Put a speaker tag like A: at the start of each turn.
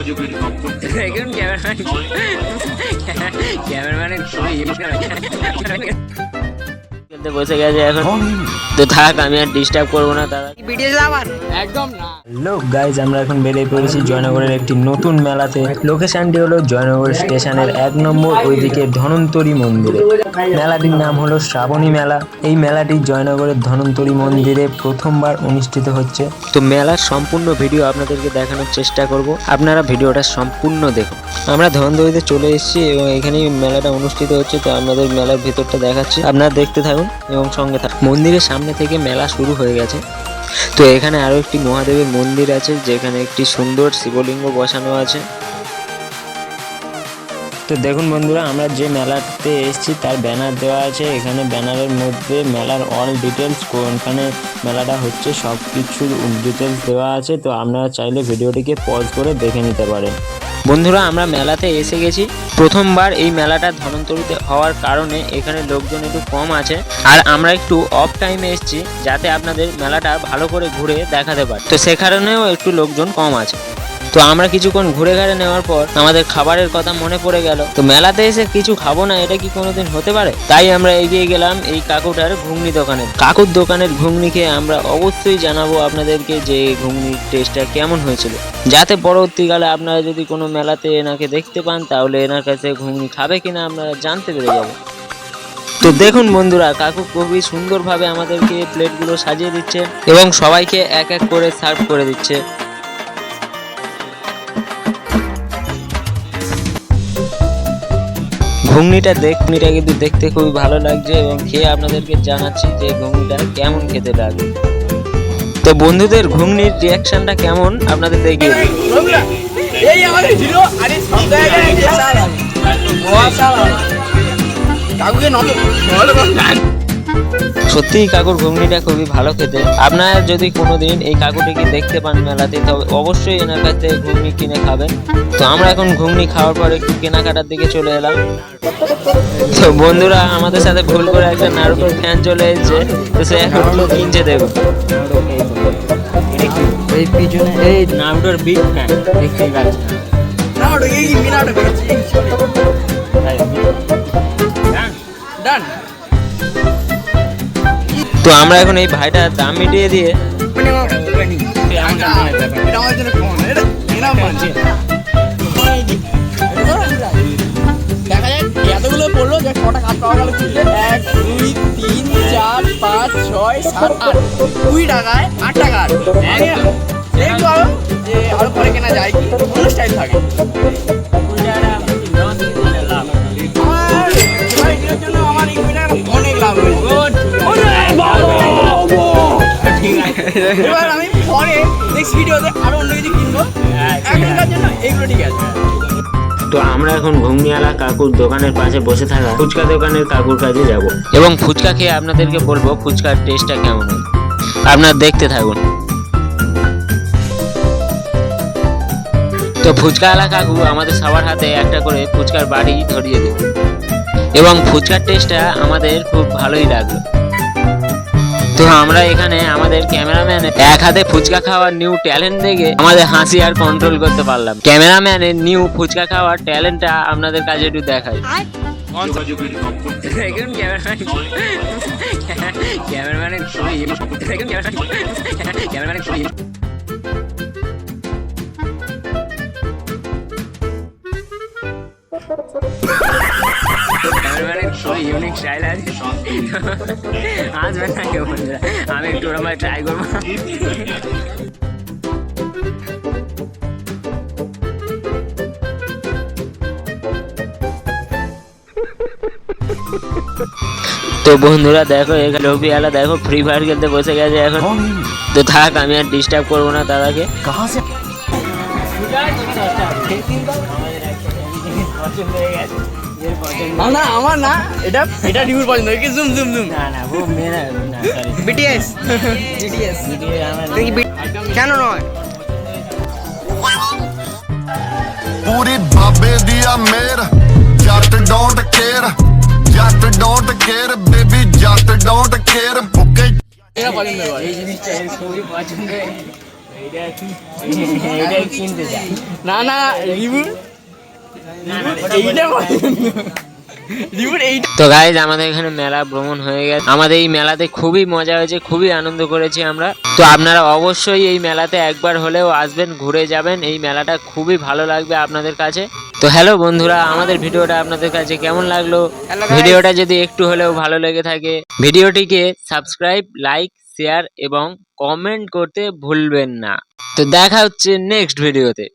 A: দেখুন ক্যামেরাম্যান ক্যামেরাম্যানের খেলতে বসে গেছে এখন। তো থাক আমি আর ডিস্টার্ব করব না দাদা।
B: ভিডিও আবার একদম না।
A: হ্যালো গাইজ আমরা এখন বেরিয়ে পড়েছি জয়নগরের একটি নতুন মেলাতে। লোকেশনটি হলো জয়নগর স্টেশনের এক নম্বর ওইদিকে ধনন্তরী মন্দিরে। মেলাটির নাম হলো শ্রাবণী মেলা। এই মেলাটি জয়নগরের ধনন্তরী মন্দিরে প্রথমবার অনুষ্ঠিত হচ্ছে। তো মেলার সম্পূর্ণ ভিডিও আপনাদেরকে দেখানোর চেষ্টা করব। আপনারা ভিডিওটা সম্পূর্ণ দেখুন। আমরা ধনন্তরীতে চলে এসেছি এবং এখানেই মেলাটা অনুষ্ঠিত হচ্ছে। তো আপনাদের মেলার ভেতরটা দেখাচ্ছি। আপনারা দেখতে থাকুন। এবং সঙ্গে মন্দিরের সামনে থেকে মেলা শুরু হয়ে গেছে। তো এখানে আরও একটি মহাদেবের মন্দির আছে, যেখানে একটি সুন্দর শিবলিঙ্গ বসানো আছে। তো দেখুন বন্ধুরা, আমরা যে মেলাতে এসেছি, তার ব্যানার দেওয়া আছে। এখানে ব্যানারের মধ্যে মেলার অল ডিটেলস কোনখানে মেলাটা হচ্ছে সব কিছুর ডিটেলস দেওয়া আছে। তো আপনারা চাইলে ভিডিওটিকে পজ করে দেখে নিতে পারেন। বন্ধুরা, আমরা মেলাতে এসে গেছি। প্রথমবার এই মেলাটা ধনন্তরীতে হওয়ার কারণে এখানে লোকজন একটু কম আছে। আর আমরা একটু অফ টাইমে এসেছি যাতে আপনাদের মেলাটা ভালো করে ঘুরে দেখাতে পারি। তো সে কারণেও একটু লোকজন কম আছে। তো আমরা কিছুক্ষণ ঘুরে ঘাড়ে নেওয়ার পর আমাদের খাবারের কথা মনে পড়ে গেল। তো মেলাতে এসে কিছু খাব না, এটা কি কোনোদিন হতে পারে? তাই আমরা এগিয়ে গেলাম এই কাকুটার ঘুগনি দোকানে। কাকুর দোকানের ঘুগনি খেয়ে আমরা অবশ্যই জানাব আপনাদেরকে যে ঘুগনির টেস্টটা কেমন হয়েছিল। যাতে পরবর্তীকালে আপনারা যদি কোনো মেলাতে এনাকে দেখতে পান, তাহলে এনার কাছে ঘুগনি খাবে কিনা আপনারা জানতে পেরে যাবেন তো দেখুন বন্ধুরা, কাকু খুবই সুন্দরভাবে আমাদেরকে প্লেটগুলো সাজিয়ে দিচ্ছে এবং সবাইকে এক এক করে সার্ভ করে দিচ্ছে। ঘুগনিটা দেখ, ঘুগনিটা কিন্তু দেখতে খুবই ভালো লাগছে এবং খেয়ে আপনাদেরকে জানাচ্ছি যে ঘুগনিটা কেমন খেতে লাগে। তো বন্ধুদের ঘুগনির রিয়াকশনটা কেমন? আপনাদের দেখিয়ে।
B: এই
A: সত্যিই কাকুর ঘুগনিটা খুবই ভালো খেতে। আপনারা যদি কোনোদিন এই কাকুটিকে দেখতে পান মেলাতে তবে অবশ্যই এনার কাছ ঘুগনি কিনে খাবেন। তো আমরা এখন ঘুগনি খাওয়ার পর একটু কেনাকাটার দিকে চলে এলাম। তো বন্ধুরা আমাদের সাথে ভুল করে একটা নারকেল ফ্যান চলে এসেছে। তো সে এখন কিনছে দেখো।
B: এই পিছনে এই
A: ফ্যান
B: করেছি ডান
A: তো আমরা এখন এই ভাইটার দাম মিটিয়ে দিয়ে
B: দেখা যাক এতগুলো পড়ল যে কটা কাজ পাওয়া গেল এক দুই তিন চার পাঁচ ছয় সাত আট কুড়ি টাকায় আট দেখব আরও যে আরও পরে কেনা যায় কি অন্য স্টাইল থাকে এবার আমি পরে নেক্সট ভিডিওতে আরও অন্য কিছু কিনবো। এখনকার জন্য এইগুলো ঠিক আছে।
A: তো আমরা এখন ঘুগনিওয়ালা কাকুর দোকানের পাশে বসে থাকা ফুচকা দোকানের কাকুর কাছে যাব। এবং ফুচকা খেয়ে আপনাদেরকে বলব ফুচকার টেস্টটা কেমন হয়? আপনারা দেখতে থাকুন। তো ফুচকাওয়ালা কাকু আমাদের সবার হাতে একটা করে ফুচকার বাড়ি ধরিয়ে দেবে এবং ফুচকার টেস্টটা আমাদের খুব ভালোই লাগল। তো আমরা এখানে আমাদের ক্যামেরাম্যান এক হাতে ফুচকা খাওয়ার নিউ ট্যালেন্ট দেখে আমাদের হাসি আর কন্ট্রোল করতে পারলাম। ক্যামেরাম্যানের নিউ ফুচকা খাওয়ার ট্যালেন্টটা আপনাদের কাছে একটু দেখাই। ক্যামেরাম্যান ক্যামেরাম্যান ইউনিক স্টাইল আছে আসবে না কেউ আমি একটু ওরকম ট্রাই করব। তো বন্ধুরা দেখো এখানে রবিওয়ালা দেখো ফ্রি ফায়ার খেলতে বসে গেছে এখন। তো থাক আমি আর ডিস্টার্ব করব না দাদাকে।
B: না না আমার না এটা এটা রিভিউ পছন্দ কি জুম জুম জুম
A: না না ও মেরা না sorry।
B: বিটিএস বিটিএস দেখি বি- কেন নয়
C: ਪੂਰੀ ਬਾਬੇ ਦੀ ਆ ਮੇਰ ਜੱਟ ਡੋਂਟ ਕੇਅਰ ਜੱਟ ਡੋਂਟ ਕੇਅਰ ਬੇਬੀ ਜੱਟ ਡੋਂਟ ਕੇਅਰ ਭੁੱਕੇ
B: এটা পছন্দ করে
A: এই জিনিসটা এর খুবই পছন্দ এটা কিনতে চাই
B: না না রিবুট এইটা রিবুট এইটা
A: তো গাইজ আমাদের এখানে মেলা ভ্রমণ হয়ে গেছে। আমাদের এই মেলাতে খুবই মজা হয়েছে খুবই আনন্দ করেছি আমরা। তো আপনারা অবশ্যই এই মেলাতে একবার হলেও আসবেন ঘুরে যাবেন। এই মেলাটা খুবই ভালো লাগবে আপনাদের কাছে। তো হ্যালো বন্ধুরা আমাদের ভিডিওটা আপনাদের কাছে কেমন লাগল? ভিডিওটা যদি একটু হলেও ভালো লেগে থাকে ভিডিওটিকে সাবস্ক্রাইব লাইক শেয়ার এবং কমেন্ট করতে ভুলবেন না। তো দেখা হচ্ছে নেক্সট ভিডিওতে